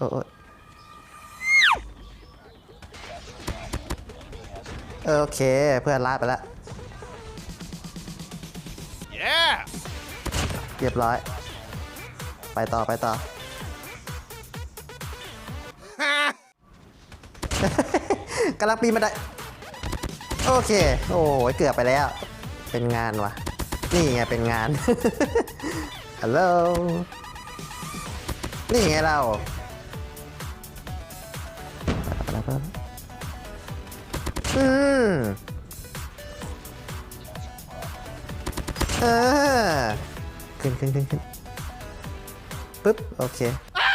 โอ้ยโอเค เพื่อนลาดไปแล้ว Yeah! เรียบร้อย ไปต่อไปต่อ กำลังปีนมาได้ โอเค โอ้ยเกือบไปแล้ว เป็นงานวะนี่ไงเป็นงาน ฮัลโหล นี่ไงเรา ไปแล้วไปแล้วอืมเออขึ้นขึ้นขึ้นขึ้นปึ๊บ โอเค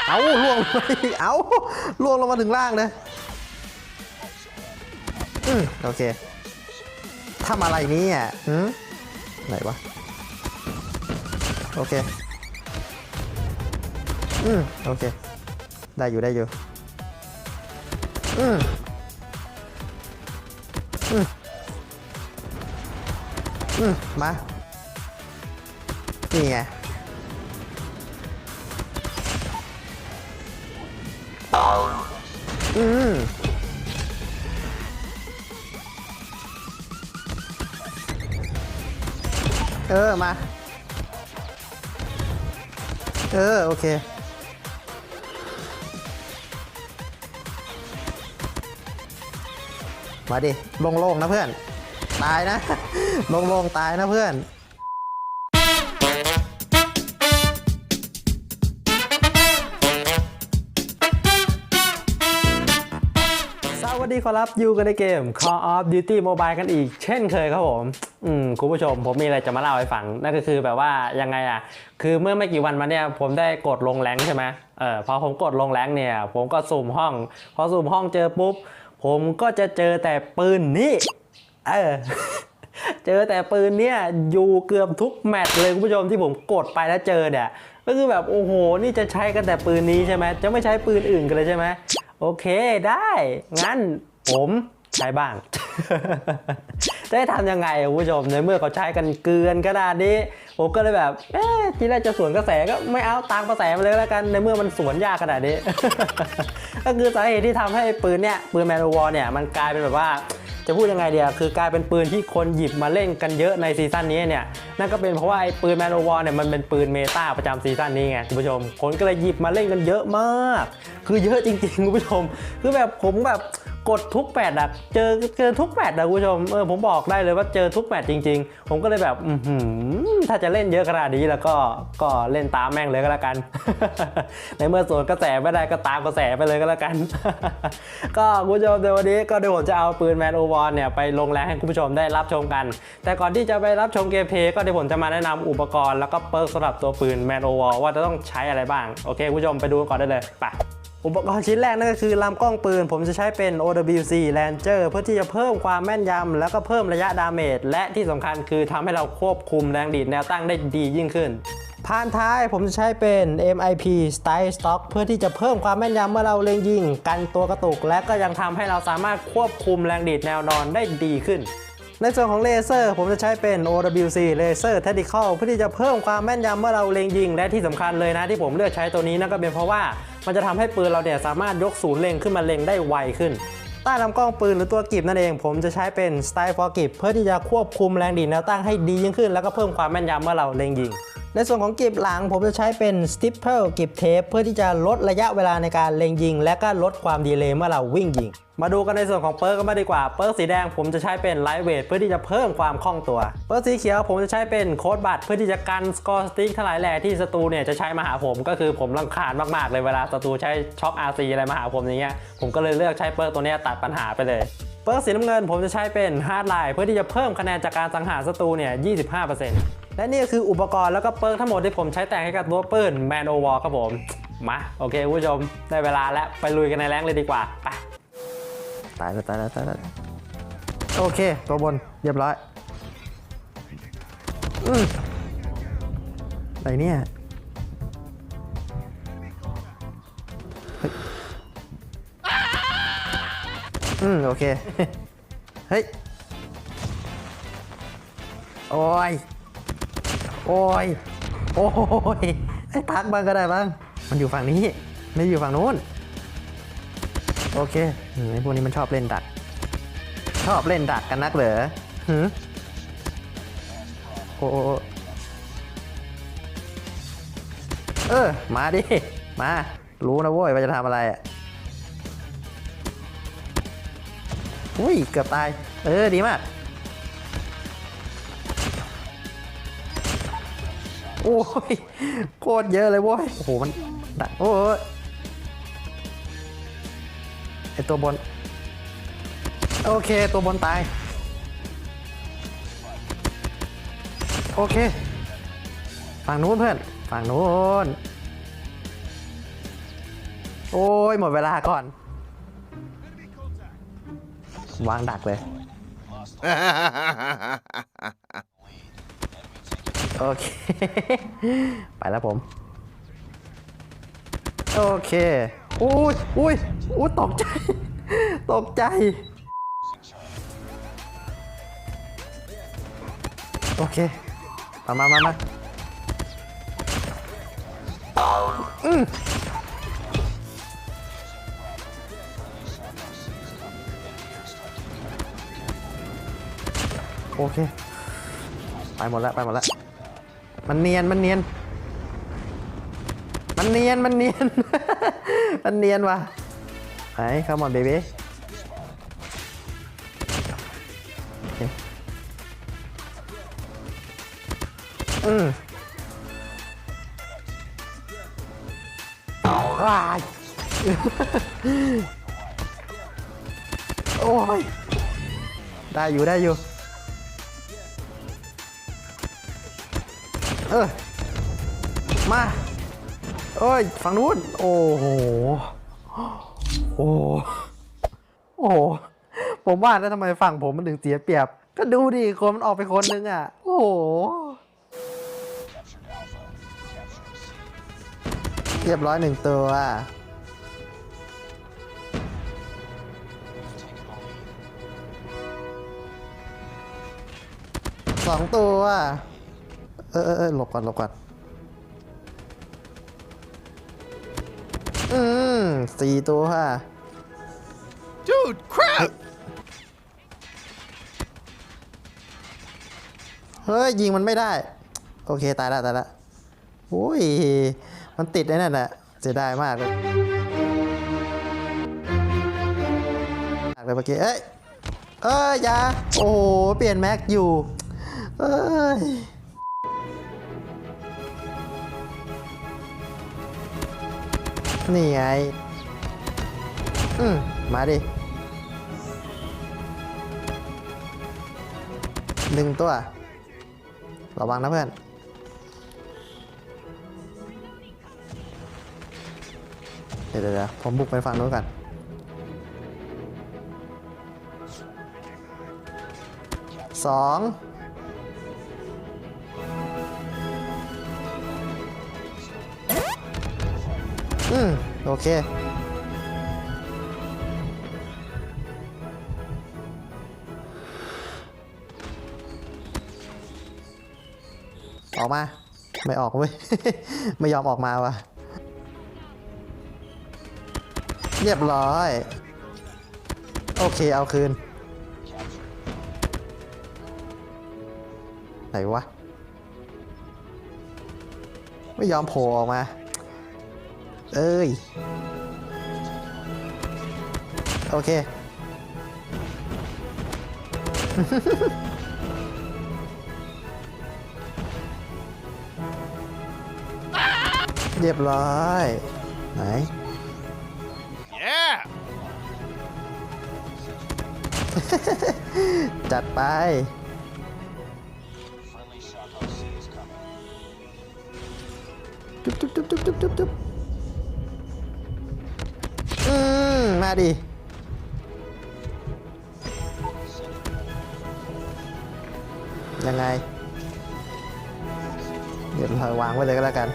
เอาล่วงลงมาอีกเอาล่วงลงมาถึงล่างเลยอืมโอเคทำอะไรเนี่อะหืมไหนวะ โอเค อืมโอเค ได้อยู่ได้อยู่อื มอืมอืมมา นี่ไงอืมเออ มา เออ โอเค มาดิโล่งๆนะเพื่อน ตายนะโล่งๆตายนะเพื่อนสวัสดีครับอยู่กันในเกม Call of Duty Mobile กันอีก เช่นเคยครับผม อืมคุณผู้ชม ผมมีอะไรจะมาเล่าให้ฟัง นั่นก็คือแบบว่ายังไงอะ คือเมื่อไม่กี่วันมาเนี่ย ผมได้กดลงแรงใช่ไหมเออพอผมกดลงแรงเนี่ย ผมก็สุ่มห้อง พอสุ่มห้องเจอปุ๊บ ผมก็จะเจอแต่ปืนนี่เออ เจอแต่ปืนเนี่ยอยู่เกือบทุกแมตช์เลยคุณผู้ชมที่ผมกดไปแล้วเจอเนี่ย ก็คือแบบโอ้โห นี่จะใช้กันแต่ปืนนี้ใช่ไหม จะไม่ใช้ปืนอื่นกันเลยใช่ไหม โอเคได้ งั้นผมใช้บ้าง จะให้ทำยังไงคุณผู้ชมในเมื่อเขาใช้กันเกลือนขนาดนี้ ผมก็เลยแบบเอ๊ะทีแรกจะสวนกระแสก็ไม่เอาตามกระแสมาเลยแล้วกันในเมื่อมันสวนยากขนาดนี้ ก็คือสาเหตุที่ทำให้ปืนเนี่ยปืนแมนวอลเนี่ยมันกลายเป็นแบบว่าจะพูดยังไงเดียคือกลายเป็นปืนที่คนหยิบมาเล่นกันเยอะในซีซั่นนี้เนี่ยนั่นก็เป็นเพราะว่าไอ้ปืนแมนโอวอลเนี่ยมันเป็นปืนเมตาประจำซีซั่นนี้ไงคุณผู้ชมคนก็เลยหยิบมาเล่นกันเยอะมาก คือเยอะจริงๆคุณผู้ชม คือแบบผมแบบ กดทุกแมตช์อะเจอเจอทุกแมตช์อะคุณผู้ชมเออผมบอกได้เลยว่าเจอทุกแมตช์จริง ๆ ผมก็เลยแบบอืถ้าจะเล่นเยอะขนาดนี้แล้วก็ก็เล่นตามแม่งเลยก็แล้วกัน ในเมื่อสวนกระแสไม่ได้ก็ตามกระแสไปเลยก็แล้วกัน ก็คุณผู้ชมในวันนี้ก็เดี๋ยวผมจะเอาปืนแมนโอวอนเนี่ยไปลงแรงให้คุณผู้ชมได้รับชมกัน แต่ก่อนที่จะไปรับชมเกมเพลย์ก็เดี๋ยวผมจะมาแนะนำอุปกรณ์แล้วก็เปิร์กสำหรับตัวปืนแมนโอวอลว่าจะต้องใช้อะไรบ้าง โอเคคุณผู้ชมไปดูก่อนได้เลยไป อุปกรณ์ชิ้นแรกนั่นก็คือลำกล้องปืน ผมจะใช้เป็น OWC Ranger เพื่อที่จะเพิ่มความแม่นยำแล้วก็เพิ่มระยะดาเมจและที่สำคัญคือทำให้เราควบคุมแรงดีดแนวตั้งได้ดียิ่งขึ้นพานท้ายผมจะใช้เป็น MIP Style Stock เพื่อที่จะเพิ่มความแม่นยำเมื่อเราเล็งยิง กันตัวกระตุก และก็ยังทำให้เราสามารถควบคุมแรงดีดแนวนอนได้ดีขึ้น ในส่วนของเลเซอร์ ผมจะใช้เป็น OWC Laser Tactical เพื่อที่จะเพิ่มความแม่นยำเมื่อเราเล็งยิง และที่สำคัญเลยนะที่ผมเลือกใช้ตัวนี้นั่นก็เป็นเพราะว่า มันจะทำให้ปืนเราเนี่ยสามารถยกศูนย์เล็งขึ้นมาเล็งได้ไวขึ้น ใต้ลำกล้องปืนหรือตัวกีบนั่นเอง ผมจะใช้เป็นสไตล์ฟอร์กีบเพื่อที่จะควบคุมแรงดีดแนวตั้งให้ดียิ่งขึ้น แล้วก็เพิ่มความแม่นยำเมื่อเราเล็งยิง ในส่วนของกลีบหลังผมจะใช้เป็น Stipple กลีบเทปเพื่อที่จะลดระยะเวลาในการเล็งยิง และก็ลดความดีเลย์เมื่อเราวิ่งยิง มาดูกันในส่วนของเปิร์กกันมางดีกว่า เปิร์กสีแดงผมจะใช้เป็นไลท์เวทเพื่อที่จะเพิ่มความคล่องตัว เปิร์กสีเขียวผมจะใช้เป็นโค้ดบัตเพื่อที่จะกันสกอร์สติ๊กทั้งหลายแหล่ที่ศัตรูเนี่ยจะใช้มาหาผมก็คือผมรำคาญมากๆเลยเวลาศัตรูใช้ช็อค RC อะไรมาหาผมอย่างเงี้ยผมก็เลยเลือกใช้เปิร์กตัวนี้ตัดปัญหาไปเลยเปิร์กสีน้ำเงินผมจะใช้เป็นฮาร์ดไลน์เพื่อที่จะเพิ่มคะแนนจากการสังหารศัตรูเนี่ย25% และนี่ก็คืออุปกรณ์แล้วก็เปิร์กทั้งหมดที่ผมใช้แต่งให้กับตัวปืนแมนโอวอลครับผม มา โอเคคุณผู้ชม ได้เวลาแล้วไปลุยกันในแรงเลยดีกว่า ไป ตายแล้วตายแล้วตายแล้วโอเค ตัวบนเรียบร้อยอืมอะไรเนี่ยเฮ้ยอืมโอเค เฮ้ย โอ้ย โอ้ย โอ้ยไอ้ทักบ้างก็ได้บ้าง มันอยู่ฝั่งนี้ ไม่อยู่ฝั่งนู้น โอเคไอ้พวกนี้มันชอบเล่นดัก ชอบเล่นดักกันนักเหรอหือโอ้โอ้เออ มาดิ มา รู้นะเว้ยว่าจะทำอะไรอะอุ้ย เกือบตาย เออ ดีมาก โอ้ยโคตรเยอะเลยเว้ยโอ้โหมันดักโอ้ยไอตัวบน โอเคตัวบนตาย โอเค ฝั่งนู้นเพื่อน ฝั่งนู้น โอ้ยหมดเวลาก่อน วางดักเลย โอเค ไปแล้วผม โอเค อุ้ยอุ้ยอุ้ยตกใจ ตกใจ โอเค มามามามาอืมโอเค ไปหมดแล้ว ไปหมดแล้ว มันเนียน มันเนียน มันเนียน มันเนียน มันเนียนว่ะไหน come on baby โอเคอืมว้าโอ้ย ได้อยู่ได้อยู่ ออ มาเอ้ยฝั่งนู้น โอ้โห โอ้โหโอ้ผมว่าแล้วทำไมฝั่งผมมันถึงเสียเปรียบ ก็ดูดิคนมันออกไปคนนึงอะ โอ้โหเรียบร้อยหนึ่งตัวสองตัว ออเออเออหลบก่อนหลบก่อนอืมสี่ตัวค่ะ Dude, crap! เฮ้ย ยิงมันไม่ได้ โอเค ตายละตายละโอ้ย มันติดไอ้นั่นแหละเสียดายมากเลยมากเลยเมื่อกี้ เอ้ย เอ้ยอยา โอ้โห เปลี่ยนแม็กอยู่ เอ้ย นี่ไง อืมมาดิหนึ่งตัว ระวังนะเพื่อน เดี๋ยวเดี๋ยวผมบุกไปฝั่งนู้นก่อนสอง อืม โอเค ออกมา ไม่ออกเว้ย ไม่ยอมออกมาวะเรียบร้อย โอเค เอาคืน ไหนวะ ไม่ยอมโผล่ออกมา เอ้ย โอเค เรียบร้อย ไหน Yeah! จัดไป จุ๊บจุ๊บจุ๊บจุ๊บจุ๊บจุ๊บ มาดิยังไง เดี๋ยวเราวางไว้เลยก็แล้วกัน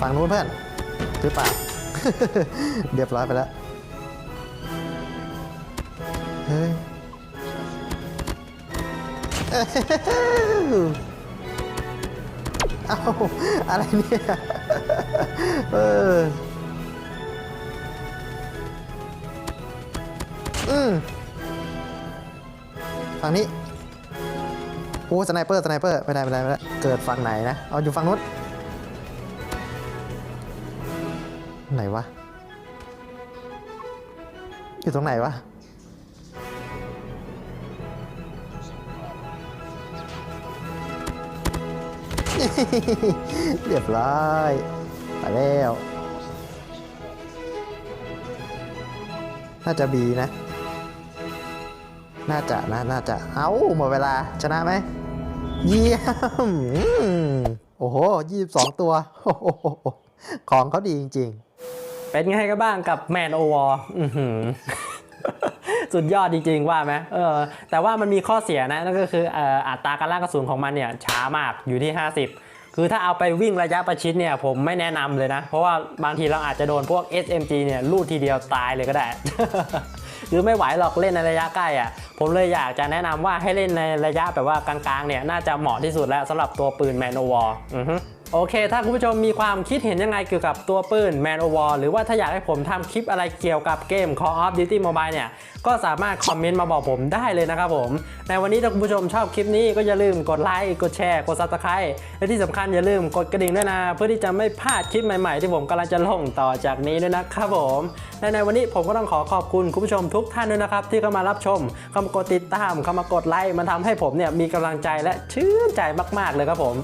ฝั่งนู้นเพื่อนหรือเปล่า เรียบร้อยไปแล้ว เฮ้ยเอ้าอะไรเนี่ย เออ อืมฝั่งนี้โอ้สไนเปอร์สไนเปอร์ไม่ได้ไม่ได้ไม่ได้เกิดฝั่งไหนนะ เอาอยู่ฝั่งนู้นไหนวะ อยู่ตรงไหนวะ เรียบร้อยไปแล้ว น่าจะบีนะ น่าจะนะน่าจะ เอาหมดเวลาชนะไหมเยี่ยมโอ้โหยี่สิบสองตัว ของเขาดีจริง ๆ เป็นไงกันบ้างกับแมนโอวอร์สุดยอดจริง ๆ ว่าไหมเออ แต่ว่ามันมีข้อเสียนะ นั่นก็คืออ,อ,อัตราการล่างกระสุนของมันเนี่ยช้ามากอยู่ที่ 50 คือถ้าเอาไปวิ่งระยะประชิดเนี่ยผมไม่แนะนำเลยนะ เพราะว่าบางทีเราอาจจะโดนพวก SMG เนี่ยลูดทีเดียวตายเลยก็ได้ หรือไม่ไหวหรอกเล่นในระยะใกล้อะผมเลยอยากจะแนะนำว่าให้เล่นในระยะแบบว่ากลางๆเนี่ยน่าจะเหมาะที่สุดแล้วสำหรับตัวปืนแมนโอวอร์ โอเค ถ้าคุณผู้ชมมีความคิดเห็นยังไงเกี่ยวกับตัวปืน Man o' War หรือว่าถ้าอยากให้ผมทำคลิปอะไรเกี่ยวกับเกม Call of Duty Mobile เนี่ย ก็สามารถคอมเมนต์มาบอกผมได้เลยนะครับผม ในวันนี้ถ้าคุณผู้ชมชอบคลิปนี้ก็อย่าลืมกดไลค์ กดแชร์ กด Subscribe และที่สำคัญอย่าลืมกดกระดิ่งด้วยนะ เพื่อที่จะไม่พลาดคลิปใหม่ๆ ที่ผมกำลังจะลงต่อจากนี้ด้วยนะครับผมและในวันนี้ผมก็ต้องขอขอบคุณคุณผู้ชมทุกท่านด้วยนะครับที่เข้ามารับชมเข้ามากดติดตามเข้ามากดไลค์มันทำให้ผมเนี่ยมีกำลังใจและชื่นใจมาก ๆเลยครับผม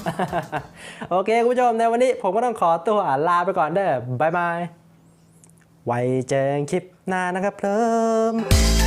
โอเคคุณผู้ชมในวันนี้ผมก็ต้องขอตัวลาไปก่อนเด้อบายบาย ไว้เจอคลิปหน้านะครับเพิ่ม